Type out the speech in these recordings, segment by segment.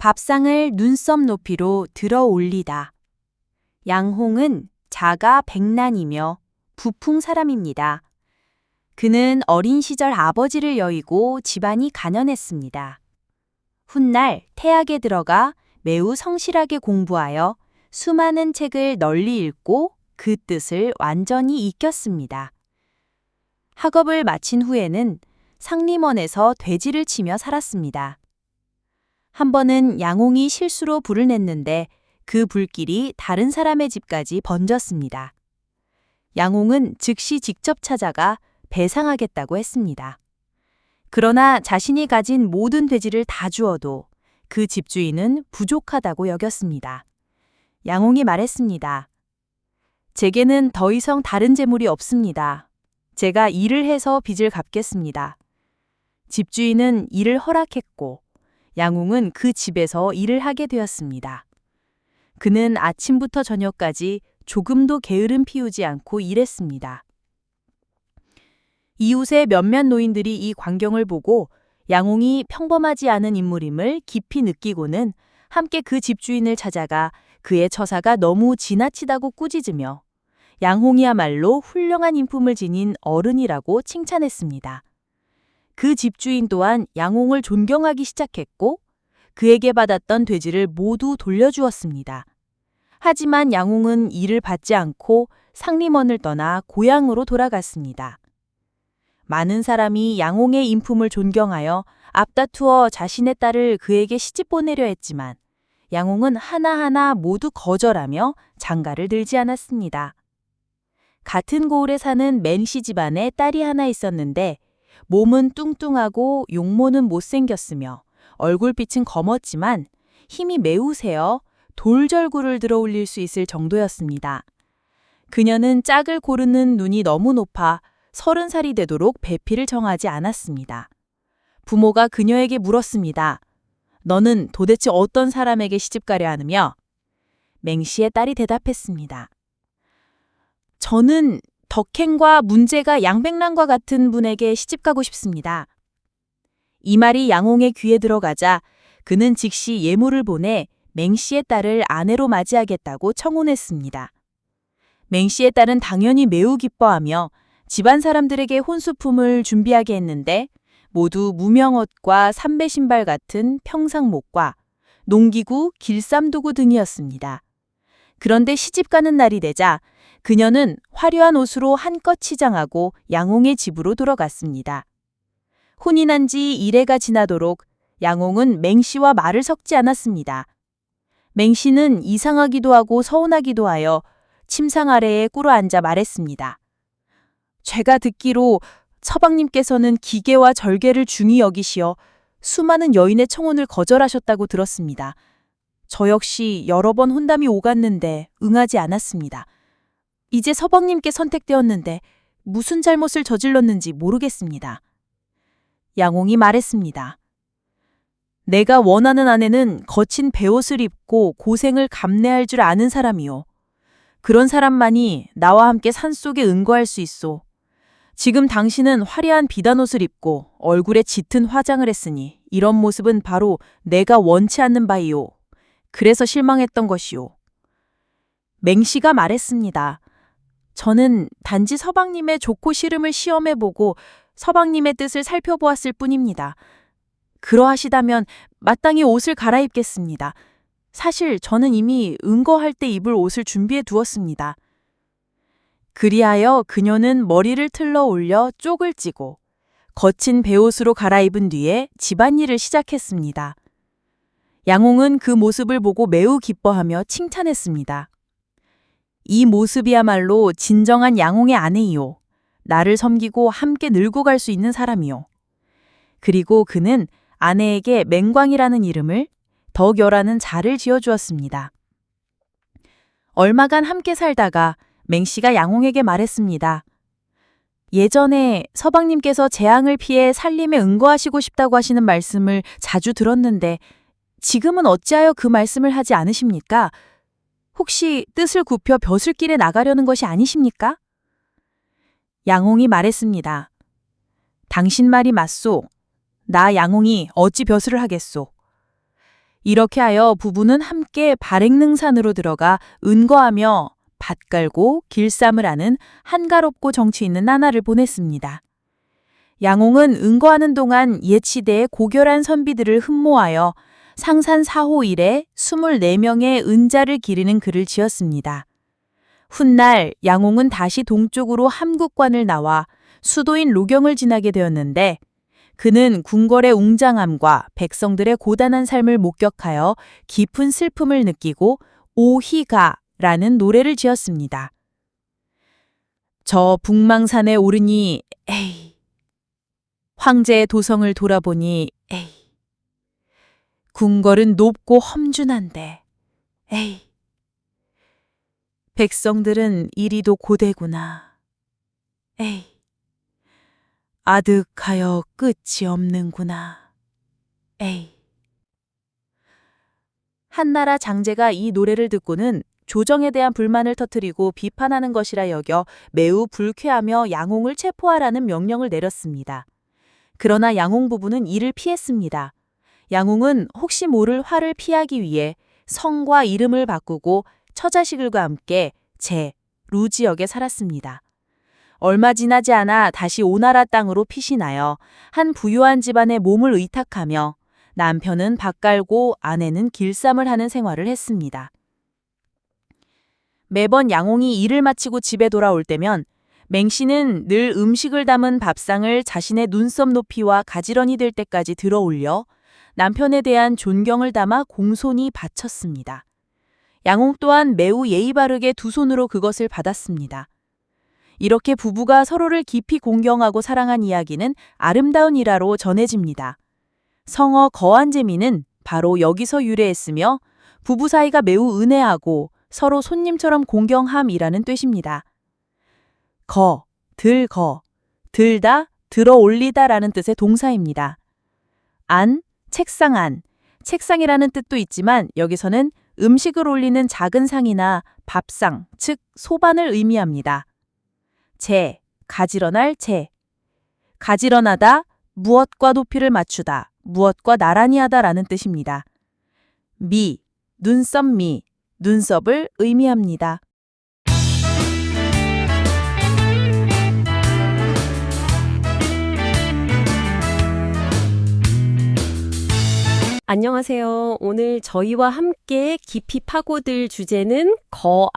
밥상을 눈썹 높이로 들어 올리다. 양홍은 자가 백난이며 부풍 사람입니다. 그는 어린 시절 아버지를 여의고 집안이 가난했습니다. 훗날 태학에 들어가 매우 성실하게 공부하여 수많은 책을 널리 읽고 그 뜻을 완전히 익혔습니다. 학업을 마친 후에는 상림원에서 돼지를 치며 살았습니다. 한 번은 양홍이 실수로 불을 냈는데 그 불길이 다른 사람의 집까지 번졌습니다. 양홍은 즉시 직접 찾아가 배상하겠다고 했습니다. 그러나 자신이 가진 모든 돼지를 다 주어도 그 집주인은 부족하다고 여겼습니다. 양홍이 말했습니다. 제게는 더 이상 다른 재물이 없습니다. 제가 일을 해서 빚을 갚겠습니다. 집주인은 일을 허락했고 양홍은 그 집에서 일을 하게 되었습니다. 그는 아침부터 저녁까지 조금도 게으름 피우지 않고 일했습니다. 이웃의 몇몇 노인들이 이 광경을 보고 양홍이 평범하지 않은 인물임을 깊이 느끼고는 함께 그 집주인을 찾아가 그의 처사가 너무 지나치다고 꾸짖으며 양홍이야말로 훌륭한 인품을 지닌 어른이라고 칭찬했습니다. 그 집주인 또한 양홍을 존경하기 시작했고 그에게 받았던 돼지를 모두 돌려주었습니다. 하지만 양홍은 이를 받지 않고 상림원을 떠나 고향으로 돌아갔습니다. 많은 사람이 양홍의 인품을 존경하여 앞다투어 자신의 딸을 그에게 시집 보내려 했지만 양홍은 하나하나 모두 거절하며 장가를 들지 않았습니다. 같은 고을에 사는 맨씨 집안에 딸이 하나 있었는데 몸은 뚱뚱하고 용모는 못생겼으며 얼굴빛은 검었지만 힘이 매우 세어 돌절구를 들어 올릴 수 있을 정도였습니다. 그녀는 짝을 고르는 눈이 너무 높아 서른 살이 되도록 배필을 정하지 않았습니다. 부모가 그녀에게 물었습니다. 너는 도대체 어떤 사람에게 시집가려 하느며? 맹씨의 딸이 대답했습니다. 저는 덕행과 문제가 양백란과 같은 분에게 시집가고 싶습니다. 이 말이 양홍의 귀에 들어가자 그는 즉시 예물을 보내 맹씨의 딸을 아내로 맞이하겠다고 청혼했습니다. 맹씨의 딸은 당연히 매우 기뻐하며 집안 사람들에게 혼수품을 준비하게 했는데 모두 무명옷과 삼배 신발 같은 평상목과 농기구, 길쌈도구 등이었습니다. 그런데 시집 가는 날이 되자 그녀는 화려한 옷으로 한껏 치장하고 양홍의 집으로 돌아갔습니다. 혼이 난지 이래가 지나도록 양홍은 맹씨와 말을 섞지 않았습니다. 맹씨는 이상하기도 하고 서운하기도 하여 침상 아래에 꿇어 앉아 말했습니다. 제가 듣기로 서방님께서는 기계와 절개를 중히 여기시어 수많은 여인의 청혼을 거절하셨다고 들었습니다. 저 역시 여러 번 혼담이 오갔는데 응하지 않았습니다. 이제 서방님께 선택되었는데 무슨 잘못을 저질렀는지 모르겠습니다. 양홍이 말했습니다. 내가 원하는 아내는 거친 배옷을 입고 고생을 감내할 줄 아는 사람이요. 그런 사람만이 나와 함께 산속에 응거할 수 있소. 지금 당신은 화려한 비단옷을 입고 얼굴에 짙은 화장을 했으니 이런 모습은 바로 내가 원치 않는 바이요. 그래서 실망했던 것이요. 맹씨가 말했습니다. 저는 단지 서방님의 좋고 싫음을 시험해보고 서방님의 뜻을 살펴보았을 뿐입니다. 그러하시다면 마땅히 옷을 갈아입겠습니다. 사실 저는 이미 응거할 때 입을 옷을 준비해 두었습니다. 그리하여 그녀는 머리를 틀러 올려 쪽을 찌고 거친 베옷으로 갈아입은 뒤에 집안일을 시작했습니다. 양홍은 그 모습을 보고 매우 기뻐하며 칭찬했습니다. 이 모습이야말로 진정한 양홍의 아내이요. 나를 섬기고 함께 늙고 갈 수 있는 사람이요. 그리고 그는 아내에게 맹광이라는 이름을 덕여라는 자를 지어주었습니다. 얼마간 함께 살다가 맹씨가 양홍에게 말했습니다. 예전에 서방님께서 재앙을 피해 살림에 응거하시고 싶다고 하시는 말씀을 자주 들었는데 지금은 어찌하여 그 말씀을 하지 않으십니까? 혹시 뜻을 굽혀 벼슬길에 나가려는 것이 아니십니까? 양홍이 말했습니다. 당신 말이 맞소. 나 양홍이 어찌 벼슬을 하겠소. 이렇게 하여 부부는 함께 발행능산으로 들어가 은거하며 밭 갈고 길쌈을 하는 한가롭고 정치 있는 나날을 보냈습니다. 양홍은 은거하는 동안 옛 시대의 고결한 선비들을 흠모하여 상산 4호 일에 24명의 은자를 기리는 글을 지었습니다. 훗날 양홍은 다시 동쪽으로 함국관을 나와 수도인 로경을 지나게 되었는데 그는 궁궐의 웅장함과 백성들의 고단한 삶을 목격하여 깊은 슬픔을 느끼고 오희가라는 노래를 지었습니다. 저 북망산에 오르니 에이 황제의 도성을 돌아보니 에이 궁궐은 높고 험준한데 에이 백성들은 이리도 고되구나 에이 아득하여 끝이 없는구나. 에이. 한나라 장제가 이 노래를 듣고는 조정에 대한 불만을 터뜨리고 비판하는 것이라 여겨 매우 불쾌하며 양홍을 체포하라는 명령을 내렸습니다. 그러나 양홍 부부는 이를 피했습니다. 양홍은 혹시 모를 화를 피하기 위해 성과 이름을 바꾸고 처자식들과 함께 제, 루 지역에 살았습니다. 얼마 지나지 않아 다시 오나라 땅으로 나여 한 부유한 집안에 몸을 의탁하며 남편은 밭 갈고 아내는 길쌈을 하는 생활을 했습니다. 매번 양홍이 일을 마치고 집에 돌아올 때면 맹씨는 늘 음식을 담은 밥상을 자신의 눈썹 높이와 가지런히 될 때까지 들어 올려 남편에 대한 존경을 담아 공손히 바쳤습니다. 양홍 또한 매우 예의 바르게 두 손으로 그것을 받았습니다. 이렇게 부부가 서로를 깊이 공경하고 사랑한 이야기는 아름다운 일화로 전해집니다. 성어 거한재미는 바로 여기서 유래했으며 부부 사이가 매우 은혜하고 서로 손님처럼 공경함이라는 뜻입니다. 거, 들거, 들다, 들어 올리다라는 뜻의 동사입니다. 안, 책상 안, 책상이라는 뜻도 있지만 여기서는 음식을 올리는 작은 상이나 밥상, 즉 소반을 의미합니다. 재, 가지런할 재. 가지런하다, 무엇과 높이를 맞추다, 무엇과 나란히 하다라는 뜻입니다. 미, 눈썹 미, 눈썹을 의미합니다. 안녕하세요. 오늘 저희와 함께 깊이 파고들 주제는 거안재미입니다.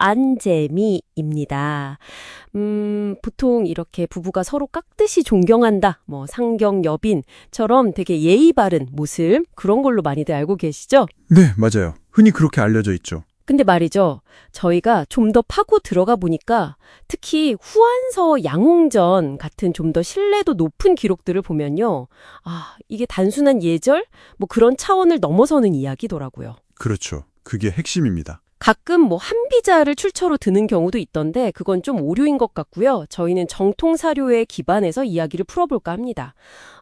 음, 보통 이렇게 부부가 서로 깍듯이 존경한다, 뭐 상경 여빈처럼 되게 예의 바른 모습 그런 걸로 많이들 알고 계시죠? 네, 맞아요. 흔히 그렇게 알려져 있죠. 근데 말이죠. 저희가 좀 더 파고 들어가 보니까 특히 후한서 양홍전 같은 좀 더 신뢰도 높은 기록들을 보면요. 아, 이게 단순한 예절? 뭐 그런 차원을 넘어서는 이야기더라고요. 그렇죠. 그게 핵심입니다. 가끔 뭐 한비자를 출처로 드는 경우도 있던데 그건 좀 오류인 것 같고요. 저희는 정통 사료에 기반해서 이야기를 풀어볼까 합니다.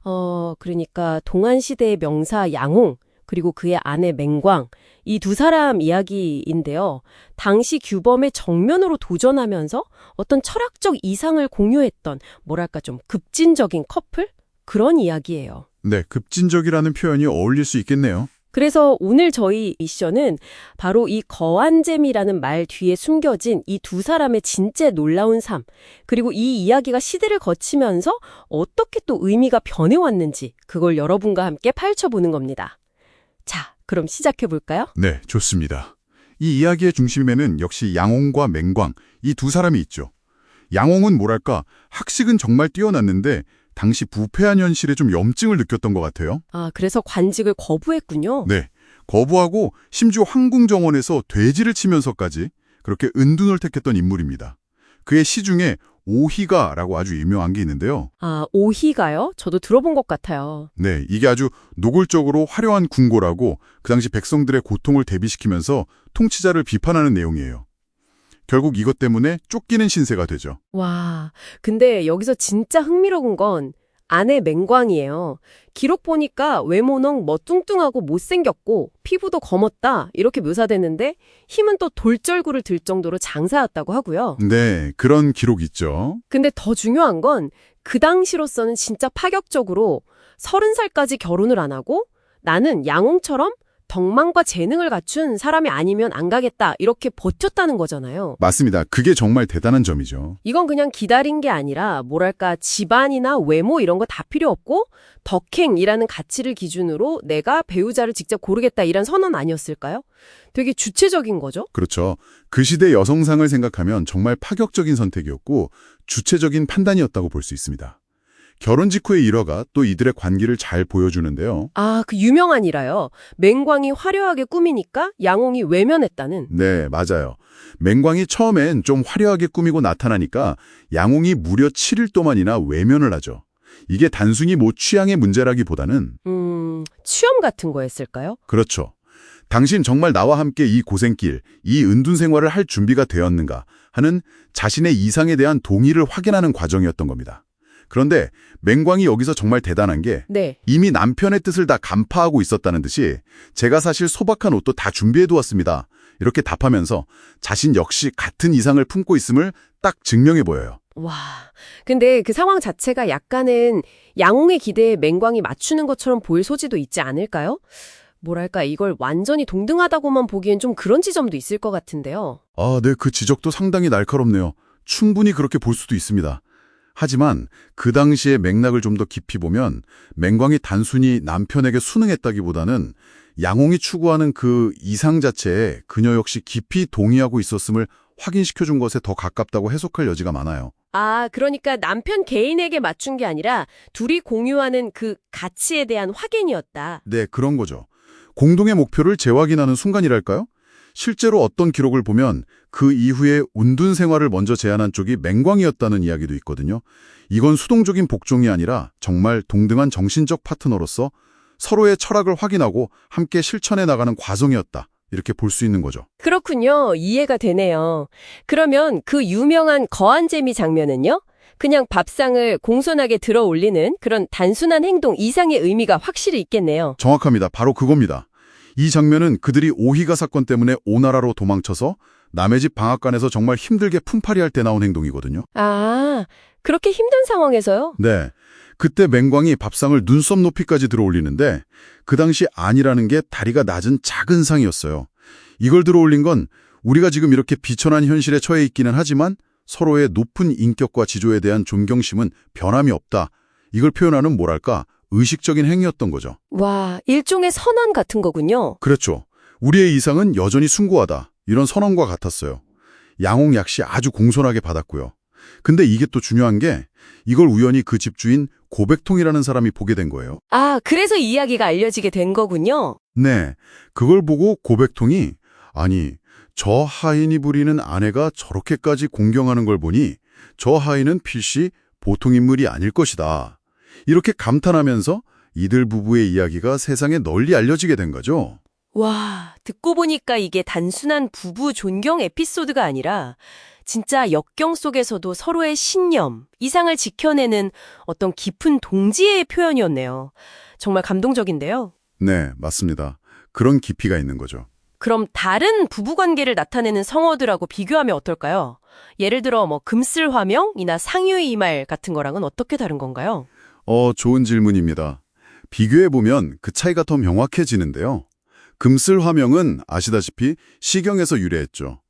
어, 그러니까 동안시대의 명사 양홍, 그리고 그의 아내 맹광, 이 두 사람 이야기인데요. 당시 규범에 정면으로 도전하면서 어떤 철학적 이상을 공유했던, 뭐랄까 좀 급진적인 커플? 그런 이야기예요. 네, 급진적이라는 표현이 어울릴 수 있겠네요. 그래서 오늘 저희 미션은 바로 이 거안잼이라는 말 뒤에 숨겨진 이 두 사람의 진짜 놀라운 삶, 그리고 이 이야기가 시대를 거치면서 어떻게 또 의미가 변해왔는지 그걸 여러분과 함께 파헤쳐보는 겁니다. 자, 그럼 시작해 볼까요? 네, 좋습니다. 이 이야기의 중심에는 역시 양홍과 맹광, 이 두 사람이 있죠. 양홍은 뭐랄까, 학식은 정말 뛰어났는데 당시 부패한 현실에 좀 염증을 느꼈던 것 같아요. 아, 그래서 관직을 거부했군요. 네, 거부하고 심지어 황궁정원에서 돼지를 치면서까지 그렇게 은둔을 택했던 인물입니다. 그의 시 중에 오희가라고 아주 유명한 게 있는데요. 아, 오희가요? 저도 들어본 것 같아요. 네, 이게 아주 노골적으로 화려한 궁고라고 그 당시 백성들의 고통을 대비시키면서 통치자를 비판하는 내용이에요. 결국 이것 때문에 쫓기는 신세가 되죠. 와, 근데 여기서 진짜 흥미로운 건 아내 맹광이에요. 기록 보니까 외모는 뭐 뚱뚱하고 못생겼고 피부도 검었다 이렇게 묘사되는데 힘은 또 돌절구를 들 정도로 장사였다고 하고요. 네, 그런 기록 있죠. 근데 더 중요한 건 그 당시로서는 진짜 파격적으로 서른 살까지 결혼을 안 하고 나는 양홍처럼 덕망과 재능을 갖춘 사람이 아니면 안 가겠다 이렇게 버텼다는 거잖아요. 맞습니다. 그게 정말 대단한 점이죠. 이건 그냥 기다린 게 아니라 뭐랄까 집안이나 외모 이런 거 다 필요 없고 덕행이라는 가치를 기준으로 내가 배우자를 직접 고르겠다 이런 선언 아니었을까요? 되게 주체적인 거죠. 그렇죠. 그 시대 여성상을 생각하면 정말 파격적인 선택이었고 주체적인 판단이었다고 볼 수 있습니다. 결혼 직후의 일화가 또 이들의 관계를 잘 보여주는데요. 아, 그 유명한 일화요. 맹광이 화려하게 꾸미니까 양홍이 외면했다는. 네, 맞아요. 맹광이 처음엔 좀 화려하게 꾸미고 나타나니까 양홍이 무려 7일 동안이나 외면을 하죠. 이게 단순히 뭐 취향의 문제라기보다는 음, 취업 같은 거였을까요? 그렇죠. 당신 정말 나와 함께 이 고생길, 이 은둔 생활을 할 준비가 되었는가 하는 자신의 이상에 대한 동의를 확인하는 과정이었던 겁니다. 그런데 맹광이 여기서 정말 대단한 게 네. 이미 남편의 뜻을 다 간파하고 있었다는 듯이 제가 사실 소박한 옷도 다 준비해 두었습니다. 이렇게 답하면서 자신 역시 같은 이상을 품고 있음을 딱 증명해 보여요. 와. 근데 그 상황 자체가 약간은 양홍의 기대에 맹광이 맞추는 것처럼 보일 소지도 있지 않을까요? 뭐랄까, 이걸 완전히 동등하다고만 보기엔 좀 그런 지점도 있을 것 같은데요. 아, 네, 그 지적도 상당히 날카롭네요. 충분히 그렇게 볼 수도 있습니다. 하지만 그 당시의 맥락을 좀 더 깊이 보면 맹광이 단순히 남편에게 순응했다기보다는 양홍이 추구하는 그 이상 자체에 그녀 역시 깊이 동의하고 있었음을 확인시켜준 것에 더 가깝다고 해석할 여지가 많아요. 아, 그러니까 남편 개인에게 맞춘 게 아니라 둘이 공유하는 그 가치에 대한 확인이었다. 네, 그런 거죠. 공동의 목표를 재확인하는 순간이랄까요? 실제로 어떤 기록을 보면 그 이후에 운둔 생활을 먼저 제안한 쪽이 맹광이었다는 이야기도 있거든요. 이건 수동적인 복종이 아니라 정말 동등한 정신적 파트너로서 서로의 철학을 확인하고 함께 실천해 나가는 과정이었다. 이렇게 볼 수 있는 거죠. 그렇군요. 이해가 되네요. 그러면 그 유명한 거한재미 장면은요? 그냥 밥상을 공손하게 들어 올리는 그런 단순한 행동 이상의 의미가 확실히 있겠네요. 정확합니다. 바로 그겁니다. 이 장면은 그들이 오희가 사건 때문에 오나라로 도망쳐서 남의 집 방앗간에서 정말 힘들게 품팔이할 때 나온 행동이거든요. 아, 그렇게 힘든 상황에서요? 네. 그때 맹광이 밥상을 눈썹 높이까지 들어 올리는데 그 당시 안이라는 게 다리가 낮은 작은 상이었어요. 이걸 들어 올린 건 우리가 지금 이렇게 비천한 현실에 처해 있기는 하지만 서로의 높은 인격과 지조에 대한 존경심은 변함이 없다. 이걸 표현하는 뭐랄까 의식적인 행위였던 거죠. 와, 일종의 선언 같은 거군요. 그렇죠. 우리의 이상은 여전히 숭고하다. 이런 선언과 같았어요. 양홍 약시 아주 공손하게 받았고요. 근데 이게 또 중요한 게 이걸 우연히 그 집주인 고백통이라는 사람이 보게 된 거예요. 아, 그래서 이야기가 알려지게 된 거군요. 네. 그걸 보고 고백통이 아니 저 하인이 부리는 아내가 저렇게까지 공경하는 걸 보니 저 하인은 필시 보통 인물이 아닐 것이다. 이렇게 감탄하면서 이들 부부의 이야기가 세상에 널리 알려지게 된 거죠. 와, 듣고 보니까 이게 단순한 부부 존경 에피소드가 아니라 진짜 역경 속에서도 서로의 신념, 이상을 지켜내는 어떤 깊은 동지의 표현이었네요. 정말 감동적인데요. 네, 맞습니다. 그런 깊이가 있는 거죠. 그럼 다른 부부 관계를 나타내는 성어들하고 비교하면 어떨까요? 예를 들어 뭐 금슬 화명이나 상유의 이말 같은 거랑은 어떻게 다른 건가요? 어, 좋은 질문입니다. 비교해보면 그 차이가 더 명확해지는데요. 금슬 화명은 아시다시피 시경에서 유래했죠.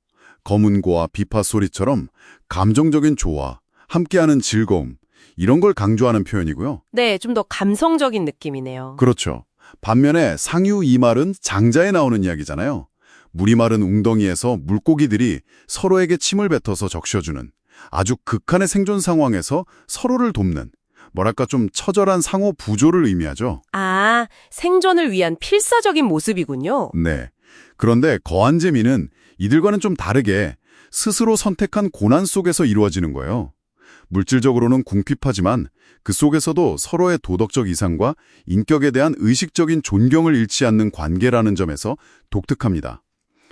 검은고와 비파 소리처럼 감정적인 조화, 함께하는 즐거움, 이런 걸 강조하는 표현이고요. 네, 좀 더 감성적인 느낌이네요. 그렇죠. 반면에 상유 이말은 장자에 나오는 이야기잖아요. 물이 마른 웅덩이에서 물고기들이 서로에게 침을 뱉어서 적셔주는 아주 극한의 생존 상황에서 서로를 돕는 뭐랄까 좀 처절한 상호 부조를 의미하죠. 아, 생존을 위한 필사적인 모습이군요. 네. 그런데 거한재미는 이들과는 좀 다르게 스스로 선택한 고난 속에서 이루어지는 거예요. 물질적으로는 궁핍하지만 그 속에서도 서로의 도덕적 이상과 인격에 대한 의식적인 존경을 잃지 않는 관계라는 점에서 독특합니다.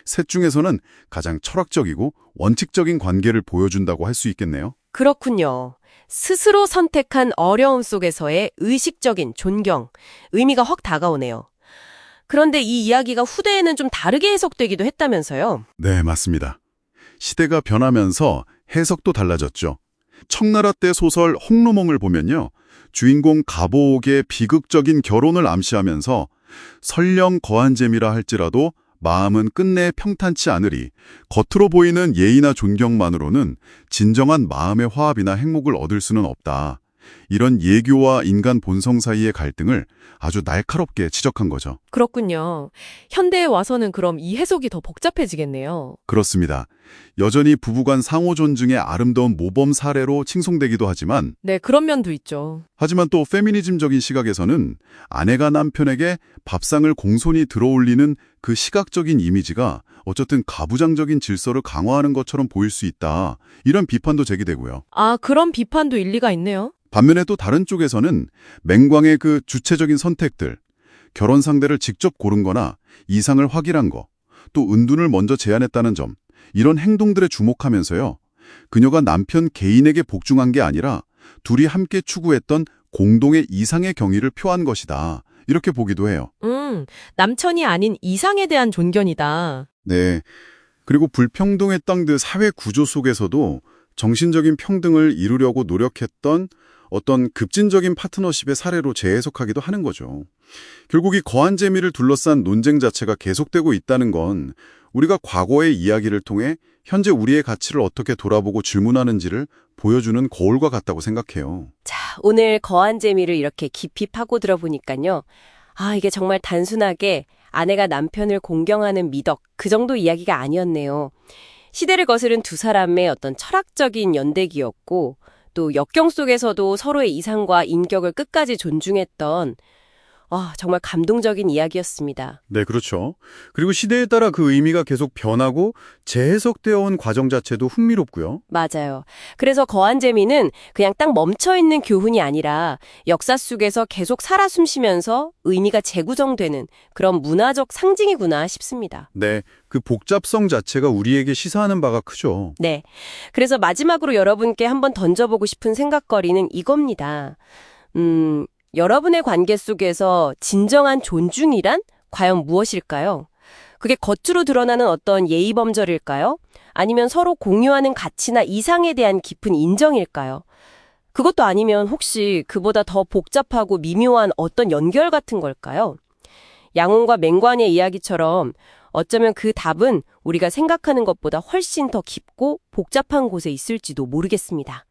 셋 중에서는 가장 철학적이고 원칙적인 관계를 보여준다고 할 수 있겠네요. 그렇군요. 스스로 선택한 어려움 속에서의 의식적인 존경, 의미가 확 다가오네요. 그런데 이 이야기가 후대에는 좀 다르게 해석되기도 했다면서요? 네, 맞습니다. 시대가 변하면서 해석도 달라졌죠. 청나라 때 소설 홍로몽을 보면요. 주인공 가보옥의 비극적인 결혼을 암시하면서 설령 거한 재미라 할지라도 마음은 끝내 평탄치 않으리 겉으로 보이는 예의나 존경만으로는 진정한 마음의 화합이나 행복을 얻을 수는 없다. 이런 예교와 인간 본성 사이의 갈등을 아주 날카롭게 지적한 거죠. 그렇군요. 현대에 와서는 그럼 이 해석이 더 복잡해지겠네요. 그렇습니다. 여전히 부부간 상호 존중의 아름다운 모범 사례로 칭송되기도 하지만 네, 그런 면도 있죠. 하지만 또 페미니즘적인 시각에서는 아내가 남편에게 밥상을 공손히 들어올리는 그 시각적인 이미지가 어쨌든 가부장적인 질서를 강화하는 것처럼 보일 수 있다. 이런 비판도 제기되고요. 아, 그런 비판도 일리가 있네요. 반면에 또 다른 쪽에서는 맹광의 그 주체적인 선택들, 결혼 상대를 직접 고른 거나 이상을 확인한 거, 또 은둔을 먼저 제안했다는 점, 이런 행동들에 주목하면서요. 그녀가 남편 개인에게 복종한 게 아니라 둘이 함께 추구했던 공동의 이상의 경의를 표한 것이다. 이렇게 보기도 해요. 음, 남천이 아닌 이상에 대한 존견이다. 네. 그리고 불평등했던 그 사회 구조 속에서도 정신적인 평등을 이루려고 노력했던 어떤 급진적인 파트너십의 사례로 재해석하기도 하는 거죠. 결국 이 거한 재미를 둘러싼 논쟁 자체가 계속되고 있다는 건 우리가 과거의 이야기를 통해 현재 우리의 가치를 어떻게 돌아보고 질문하는지를 보여주는 거울과 같다고 생각해요. 자, 오늘 거한 재미를 이렇게 깊이 파고 들어보니까요. 아, 이게 정말 단순하게 아내가 남편을 공경하는 미덕, 그 정도 이야기가 아니었네요. 시대를 거스른 두 사람의 어떤 철학적인 연대기였고, 또 역경 속에서도 서로의 이상과 인격을 끝까지 존중했던, 아, 정말 감동적인 이야기였습니다. 네, 그렇죠. 그리고 시대에 따라 그 의미가 계속 변하고 재해석되어 온 과정 자체도 흥미롭고요. 맞아요. 그래서 거한 재미는 그냥 딱 멈춰있는 교훈이 아니라 역사 속에서 계속 살아 숨쉬면서 의미가 재구성되는 그런 문화적 상징이구나 싶습니다. 네, 그 복잡성 자체가 우리에게 시사하는 바가 크죠. 네. 그래서 마지막으로 여러분께 한번 던져보고 싶은 생각거리는 이겁니다. 음, 여러분의 관계 속에서 진정한 존중이란 과연 무엇일까요? 그게 겉으로 드러나는 어떤 예의범절일까요? 아니면 서로 공유하는 가치나 이상에 대한 깊은 인정일까요? 그것도 아니면 혹시 그보다 더 복잡하고 미묘한 어떤 연결 같은 걸까요? 양훈과 맹관의 이야기처럼 어쩌면 그 답은 우리가 생각하는 것보다 훨씬 더 깊고 복잡한 곳에 있을지도 모르겠습니다.